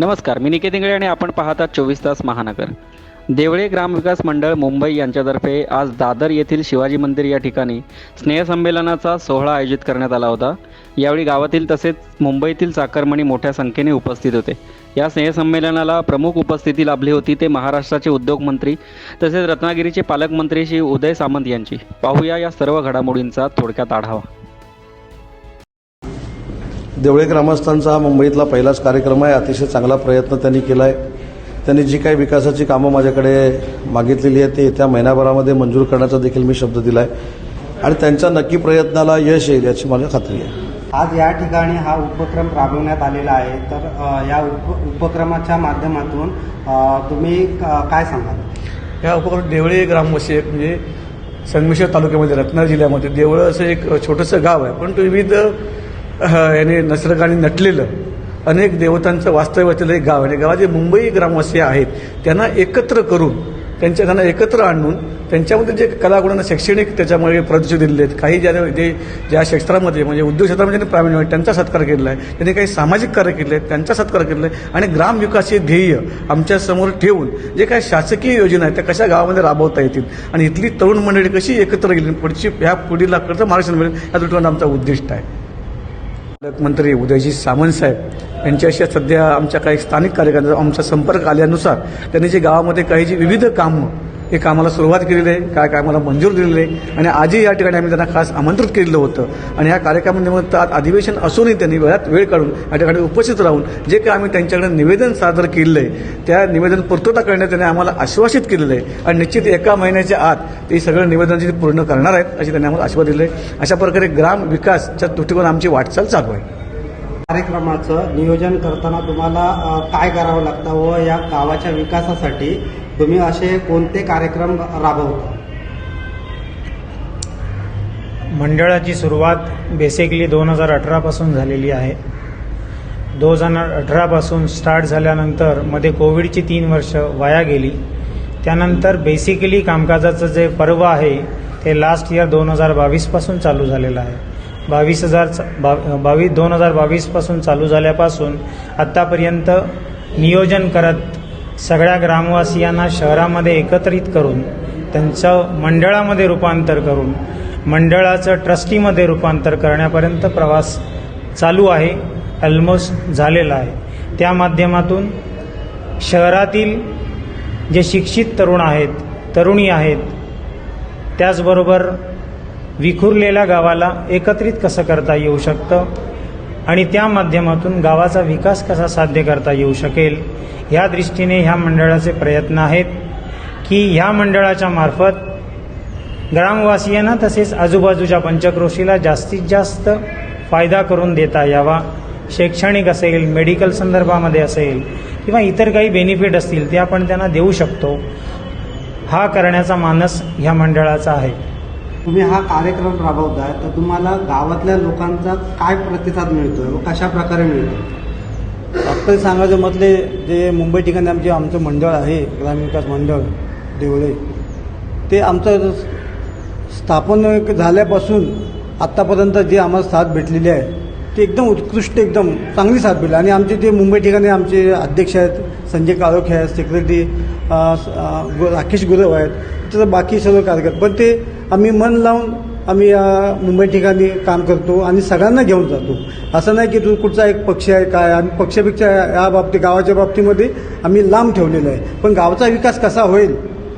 नमस्कार मी निकेत इंगळे आणि आपण पाहतात चोवीस तास महानगर. देवळे ग्रामविकास मंडळ मुंबई यांच्यातर्फे आज दादर येथील शिवाजी मंदिर या ठिकाणी स्नेहसंमेलनाचा सोहळा आयोजित करण्यात आला होता. यावेळी गावातील तसेच मुंबईतील चाकरमणी मोठ्या संख्येने उपस्थित होते. या स्नेहसंमेलनाला प्रमुख उपस्थिती लाभली होती ते महाराष्ट्राचे उद्योगमंत्री तसेच रत्नागिरीचे पालकमंत्री श्री उदय सामंत यांची. पाहूया या सर्व घडामोडींचा थोडक्यात आढावा. देवळे ग्रामस्थांचा हा मुंबईतला पहिलाच कार्यक्रम आहे. अतिशय चांगला प्रयत्न त्यांनी केला आहे त्यांनी जी काही विकासाची कामं माझ्याकडे मागितलेली आहेत ते येत्या महिन्याभरामध्ये मंजूर करण्याचा देखील मी शब्द दिला आहे आणि त्यांच्या नक्की प्रयत्नाला यश येईल याची मला खात्री आहे. आज या ठिकाणी हा उपक्रम राबवण्यात आलेला आहे. तर या उप उपक्रमाच्या माध्यमातून तुम्ही क- काय सांगाल? या उपक्रम देवळे ग्रामवशी एक म्हणजे संगमेश्वर तालुक्यामध्ये रत्नागिरी जिल्ह्यामध्ये. देवळं असं एक छोटंसं गाव आहे. पण तो विविध याने नसर्गाने नटलेलं अनेक देवतांचं वास्तव्य असलेलं एक गाव आहे. आणि गावात जे मुंबई ग्रामवासी आहेत त्यांना एकत्र करून त्यांच्या त्यांना एकत्र आणून त्यांच्यामध्ये जे कलागुणांना शैक्षणिक त्याच्यामुळे प्रदर्शन दिलेले आहेत. काही ज्या जे ज्या क्षेत्रामध्ये म्हणजे उद्योग क्षेत्रामध्ये त्यांनी प्रावीण्य आहे त्यांचा सत्कार केलेला आहे. त्यांनी काही सामाजिक कार्य केले आहेत त्यांचा सत्कार केलेला आहे. आणि ग्रामविकास हे ध्येय आमच्यासमोर ठेवून जे काही शासकीय योजना आहेत त्या कशा गावामध्ये राबवता येतील? आणि इथली तरुण मंडळी कशी एकत्र गेली? पुढची ह्या पिढीला कसं मार्गदर्शन मिळेल या दृष्टीने आमचा उद्दिष्ट आहे. पालकमंत्री उदयजी सामंत साहेब यांच्याशी सध्या आमच्या काही स्थानिक कार्यकर्त्यांचा आमचा संपर्क आल्यानुसार त्यांनी जे गावामध्ये काही जी विविध कामं हे कामाला सुरुवात केलेली आहे काय कामाला मंजूर दिलेलं आहे. आणि आजही या ठिकाणी आम्ही त्यांना खास आमंत्रित केलेलं होतं. आणि ह्या कार्यक्रमानिमित्त आज अधिवेशन असूनही त्यांनी वेळात वेळ काढून या ठिकाणी उपस्थित राहून जे काही आम्ही त्यांच्याकडे निवेदन सादर केलेलं आहे त्या निवेदन पूर्तता करण्यात त्यांनी आम्हाला आश्वासित केलेलं आहे. आणि निश्चित एका महिन्याच्या आत ते सगळं निवेदन जे पूर्ण करणार आहेत अशी त्यांनी आम्हाला आश्वास दिले आहे. अशा प्रकारे ग्राम विकासच्या दृष्टिकोन आमची वाटचाल चालू आहे. कार्यक्रमाचं नियोजन करताना तुम्हाला काय करावं लागतं व या गावाच्या विकासासाठी तुम्ही असे कोणते कार्यक्रम राबवता? मंडळाची सुरुवात बेसिकली दोन हजार अठरापासून झालेली आहे. दोन हजार अठरापासून स्टार्ट झाल्यानंतरमध्ये कोविडची तीन वर्ष वाया गेली. त्यानंतर बेसिकली कामकाजाचं जे पर्व आहे ते लास्ट इयर दोन हजार बावीसपासून चालू झालेलं आहे. बावीस हजार बा बावीस दोन हजार बावीसपासून चालू झाल्यापासून आत्तापर्यंत नियोजन करत सगळ्या ग्रामवासियांना शहरामध्ये एकत्रित करून त्यांचं मंडळामध्ये रूपांतर करून मंडळाचं ट्रस्टीमध्ये रूपांतर करण्यापर्यंत प्रवास चालू आहे ऑलमोस्ट झालेला आहे. त्या माध्यमातून शहरातील जे शिक्षित तरुण आहेत तरुणी आहेत त्याचबरोबर विखुरलेल्या गावाला एकत्रित कसं करता येऊ शकतं? आणि त्या माध्यमातून गावाचा विकास कसा साध्य करता येऊ शकेल ह्या दृष्टीने ह्या मंडळाचे प्रयत्न आहेत की ह्या मंडळाच्या मार्फत ग्रामवासियांना तसेच आजूबाजूच्या पंचक्रोशीला जास्तीत जास्त फायदा करून देता यावा. शैक्षणिक असेल मेडिकल संदर्भामध्ये असेल किंवा इतर काही बेनिफिट असतील ते आपण त्यांना देऊ शकतो. हा करण्याचा मानस ह्या मंडळाचा आहे. तुम्ही हा कार्यक्रम राबवताय तर तुम्हाला गावातल्या लोकांचा काय प्रतिसाद मिळतोय व कशा प्रकारे मिळतो डॉक्टर सांगायचं म्हटले जे मुंबई ठिकाणी आमचे आमचं मंडळ आहे ग्रामीण विकास मंडळ देवळे ते आमचं स्थापन झाल्यापासून आत्तापर्यंत जे आम्हाला साथ भेटलेली आहे ती एकदम उत्कृष्ट एकदम चांगली साथ भेटली. आणि आमचे जे मुंबई ठिकाणी आमचे अध्यक्ष आहेत संजय काळोखे आहेत सेक्रेटरी राकेश गुरव आहेत तर बाकी सर्व कार्यकर्ते पण ते आम्ही मन लावून आम्ही या मुंबई ठिकाणी काम करतो आणि सगळ्यांना घेऊन जातो. असं नाही की तू कुठचा एक पक्ष आहे काय? आम्ही पक्षापेक्षा या बाबतीत गावाच्या बाबतीमध्ये आम्ही लांब ठेवलेलं आहे. पण गावचा विकास कसा होईल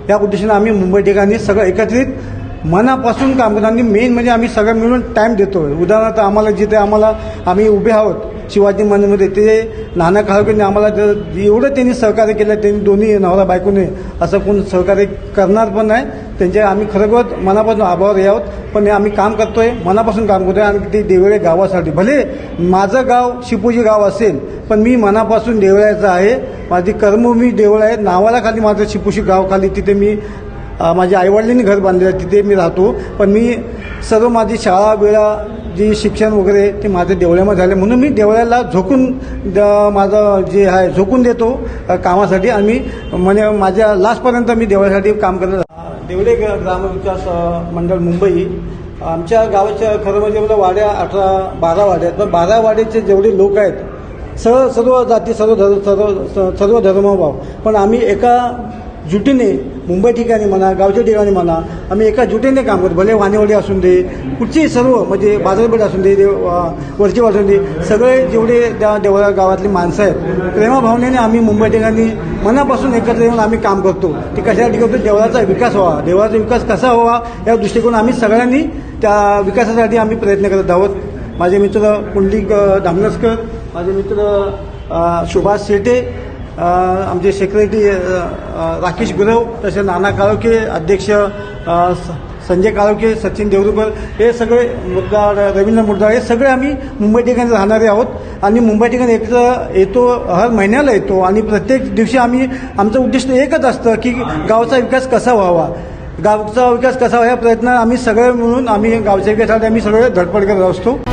या उद्देशाने आम्ही मुंबई ठिकाणी सगळं एकत्रित मनापासून काम करतो. आणि मेन म्हणजे आम्ही सगळं मिळून टाईम देतो उदाहरणार्थ आम्हाला जिथे आम्हाला आम्ही उभे आहोत शिवाजी मंदिरमध्ये ते नाना काळकेंनी आम्हाला एवढं त्यांनी सहकार्य केलं त्यांनी दोन्ही नवरा बायकोने असं कोण सहकार्य करणार पण नाही. त्यांचे आम्ही खरोखर मनापासून आभार यावत पण आम्ही काम करतोय मनापासून काम करतोय आणि ते देवळे गावासाठी. भले माझं गाव शिपूजी गाव असेल पण मी मनापासून देवळ्याचं आहे. माझी कर्मभूमी देवळ आहे नावाला खाली माझं शिपूशी गाव खाली तिथे मी माझ्या आईवडिलांनी घर बांधलेलं आहे तिथे मी राहतो. पण मी सर्व माझी शाळा वेळा जी शिक्षण वगैरे ते माझं देवळ्यामध्ये झाले. म्हणून मी देवळ्याला झोकून द- माझं जे आहे झोकून देतो कामासाठी. आणि मी म्हणजे माझ्या लास्टपर्यंत मी देवळ्यासाठी काम करत राहतो. देवळे ग- ग्रामविकास मंडळ मुंबई. आमच्या गावाच्या खरं म्हणजे मला वाड्या अठरा बारा वाड्या आहेत. पण बारा वाड्याचे जेवढे लोक आहेत सर्व सर्व जाती सर्व धर्म सर्व सर्व धर्मभाव पण आम्ही एका जुटीने मुंबई ठिकाणी म्हणा गावच्या ठिकाणी म्हणा आम्ही एका जुटीने काम करतो. भले वाणेवडे असून दे कुठचीही सर्व म्हणजे बाजारपेठ असून दे देव वरची असून दे सगळे जेवढे त्या देवळा गावातली माणसं आहेत प्रेमाभावनेने आम्ही मुंबई ठिकाणी मनापासून एकत्र येऊन आम्ही काम करतो. ते कशासाठी करतो? देवळाचा विकास व्हावा. देवळाचा विकास कसा व्हावा या दृष्टिकोन आम्ही सगळ्यांनी त्या विकासासाठी आम्ही प्रयत्न करत आहोत. माझे मित्र पुंडलिक अ, धामनसकर माझे मित्र सुभाष शेटे आमचे सेक्रेटरी राकेश गुरव तसे नाना काळोखे अध्यक्ष स- संजय काळोखे सचिन देवरुकर हे सगळे मुद्दार रवींद्र मुद्दार हे सगळे आम्ही मुंबई ठिकाणी राहणारे आहोत. आणि मुंबई ठिकाणी एकत्र येतो हर महिन्याला येतो. आणि प्रत्येक दिवशी आम्ही आमचं उद्दिष्ट एकच असतं की गावचा विकास कसा व्हावा. गावचा विकास कसा व्हावा या प्रयत्न आम्ही सगळे मिळून आम्ही गावच्या विकासासाठी आम्ही सगळे धडपड करत असतो.